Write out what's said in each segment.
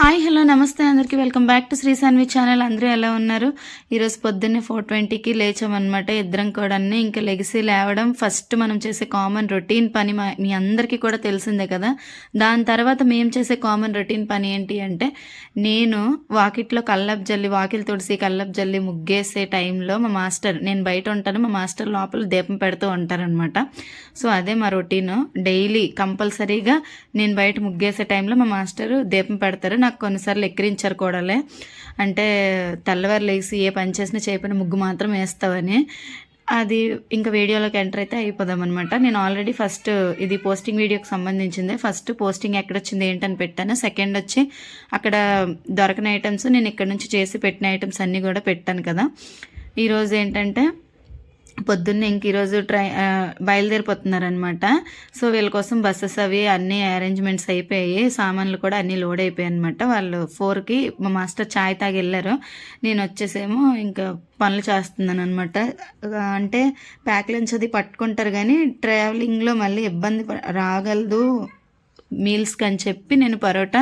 Hi hello నమస్తే. అందరికీ welcome back to Shri Saanvi channel. అందరూ ఎలా ఉన్నారు? ఈరోజు పొద్దున్నే ఫోర్ ట్వంటీకి లేచామన్నమాట. ఇద్దరం కూడా ఇంకా లెగిసి లేవడం ఫస్ట్ మనం చేసే కామన్ రొటీన్ పని మా- మీ అందరికీ కూడా తెలిసిందే కదా. దాని తర్వాత మేము చేసే కామన్ రొటీన్ పని ఏంటి అంటే నేను వాకిట్లో కల్లప్ జల్లి వాకిలి తుడిసి కల్లప్ జల్లి ముగ్గేసే టైంలో మా మాస్టర్ నేను బయట ఉంటాను మా మాస్టర్ లోపల దీపం పెడుతూ ఉంటారనమాట సో అదే మా రొటీన్. డైలీ కంపల్సరీగా నేను బయట ముగ్గేసే టైంలో మా మాస్టర్ దీపం పెడతారు. నాకు కొన్నిసార్లు ఎక్కిరించారు కూడాలే. అంటే తెల్లవారు లేచి ఏ పని చేసినా చేయకపోయినా ముగ్గు మాత్రం వేస్తావని. అది ఇంకా వీడియోలోకి ఎంటర్ అయితే అయిపోదాం అనమాట నేను ఆల్రెడీ ఫస్ట్ ఇది పోస్టింగ్ వీడియోకి సంబంధించింది. ఫస్ట్ పోస్టింగ్ ఎక్కడ వచ్చింది ఏంటని పెట్టాను. సెకండ్ వచ్చి అక్కడ దొరకని ఐటమ్స్ నేను ఇక్కడ నుంచి చేసి పెట్టిన ఐటమ్స్ అన్నీ కూడా పెట్టాను కదా. ఈరోజు ఏంటంటే పొద్దున్నే ఇంక ఈరోజు ట్రై బయలుదేరిపోతున్నారనమాట సో వీళ్ళ కోసం బస్సెస్ అవి అన్నీ అరేంజ్మెంట్స్ అయిపోయాయి. సామాన్లు కూడా అన్నీ లోడ్ అయిపోయాయి అనమాట వాళ్ళు ఫోర్కి మా మాస్టర్ చాయ్ తాగి వెళ్ళారు. నేను వచ్చేసేమో ఇంకా పనులు చేస్తున్నాను అనమాట అంటే ప్యాక్ లంచ్ అది పట్టుకుంటారు కానీ ట్రావెలింగ్లో మళ్ళీ ఇబ్బంది రాగలదు మీల్స్కి అని చెప్పి నేను పరోటా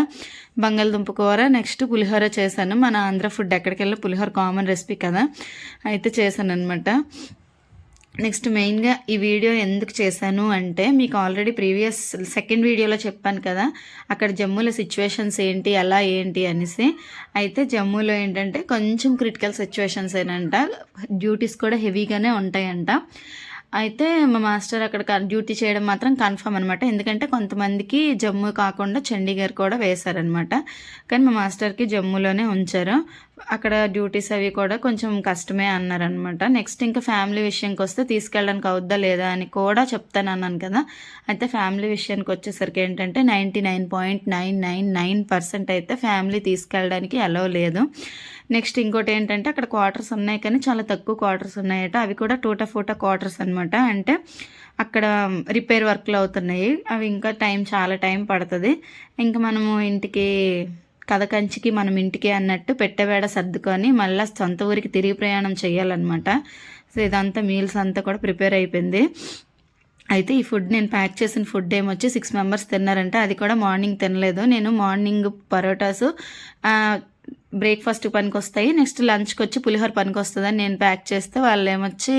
బంగాళదుంప కూర నెక్స్ట్ పులిహోర చేశాను. మన ఆంధ్ర ఫుడ్ ఎక్కడికి వెళ్ళి పులిహోర కామన్ రెసిపీ కదా. అయితే చేశాను అనమాట నెక్స్ట్ మెయిన్గా ఈ వీడియో ఎందుకు చేశాను అంటే మీకు ఆల్రెడీ ప్రీవియస్ సెకండ్ వీడియోలో చెప్పాను కదా అక్కడ జమ్మూలో సిచ్యువేషన్స్ ఏంటి అలా ఏంటి అనేసి. అయితే జమ్మూలో ఏంటంటే కొంచెం క్రిటికల్ సిచ్యువేషన్స్ ఏనంట డ్యూటీస్ కూడా హెవీగానే ఉంటాయంట. అయితే మా మాస్టర్ అక్కడ డ్యూటీ చేయడం మాత్రం కన్ఫర్మ్ అనమాట ఎందుకంటే కొంతమందికి జమ్మూ కాకుండా చండీగఢ్ కూడా వేశారనమాట కానీ మా మాస్టర్కి జమ్మూలోనే ఉంచారు. అక్కడ డ్యూటీస్ అవి కూడా కొంచెం కష్టమే అన్నారనమాట. నెక్స్ట్ ఇంకా ఫ్యామిలీ విషయంకి వస్తే తీసుకెళ్ళడానికి అవుద్దా లేదా అని కూడా చెప్తాను అన్నాను కదా. అయితే ఫ్యామిలీ విషయానికి వచ్చేసరికి ఏంటంటే ninety nine point nine nine nine percent అయితే ఫ్యామిలీ తీసుకెళ్ళడానికి అలో లేదు. నెక్స్ట్ ఇంకోటి ఏంటంటే అక్కడ క్వార్టర్స్ ఉన్నాయి కానీ చాలా తక్కువ క్వార్టర్స్ ఉన్నాయట. అవి కూడా టూటా ఫోటా క్వార్టర్స్ అనమాట అంటే అక్కడ రిపేర్ వర్క్లు అవుతున్నాయి. అవి ఇంకా టైం చాలా టైం పడుతుంది. ఇంకా మనము ఇంటికి కథ కంచికి మనం ఇంటికి అన్నట్టు పెట్టెవేడ సర్దుకొని మళ్ళీ సొంత ఊరికి తిరిగి ప్రయాణం చేయాలన్నమాట సో ఇదంతా మీల్స్ అంతా కూడా ప్రిపేర్ అయిపోయింది. అయితే ఈ ఫుడ్ నేను ప్యాక్ చేసిన ఫుడ్ ఏమొచ్చి సిక్స్ మెంబర్స్ తిన్నారంటే. అది కూడా మార్నింగ్ తినలేదు. నేను మార్నింగ్ పరోటాస్ బ్రేక్ఫాస్ట్ పనికి వస్తాయి నెక్స్ట్ లంచ్కి వచ్చి పులిహోర పనికి వస్తుందని నేను ప్యాక్ చేస్తే వాళ్ళు ఏమొచ్చి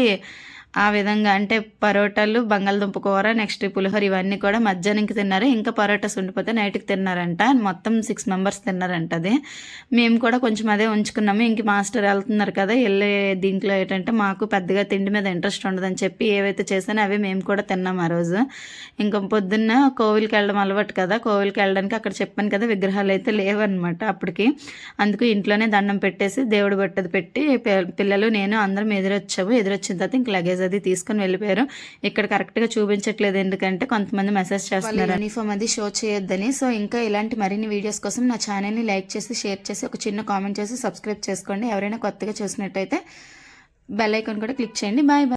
ఆ విధంగా అంటే పరోటాలు బంగాళదుంప కూర నెక్స్ట్ పులిహోర ఇవన్నీ కూడా మధ్యాహ్నంకి తిన్నారు. ఇంకా పరోటాస్ ఉండిపోతే నైట్కి తిన్నారంట. మొత్తం సిక్స్ మెంబర్స్ తిన్నారంట అది. మేము కూడా కొంచెం అదే ఉంచుకున్నాము. ఇంక మాస్టర్ వెళ్తున్నారు కదా వెళ్ళే దీంట్లో ఏంటంటే మాకు పెద్దగా తిండి మీద ఇంట్రెస్ట్ ఉండదని చెప్పి ఏవైతే చేశానో అవి మేము కూడా తిన్నాం ఆ రోజు. ఇంకా పొద్దున్న కోవిల్కి వెళ్ళడం అలవాటు కదా కోవిల్కి వెళ్ళడానికి అక్కడ చెప్పాను కదా విగ్రహాలు అయితే లేవన్నమాట అప్పటికి. అందుకు ఇంట్లోనే దండం పెట్టేసి దేవుడు బట్టది పెట్టి పిల్లలు నేను అందరం ఎదురొచ్చాము. ఎదురొచ్చిన తర్వాత ఇంక లగేజ్ అది తీసుకొని వెళ్ళిపోయారు. ఇక్కడ కరెక్ట్గా చూపించట్లేదు ఎందుకంటే కొంతమంది మెసేజ్ చేస్తున్నారు. యూనిఫామ్ అది షో చేయొద్దని. సో ఇంకా ఇలాంటి మరిన్ని వీడియోస్ కోసం నా ఛానల్ని లైక్ చేసి షేర్ చేసి ఒక చిన్న కామెంట్ చేసి సబ్స్క్రైబ్ చేసుకోండి. ఎవరైనా కొత్తగా చూసినట్టయితే బెల్ ఐకాన్ కూడా క్లిక్ చేయండి. Bye bye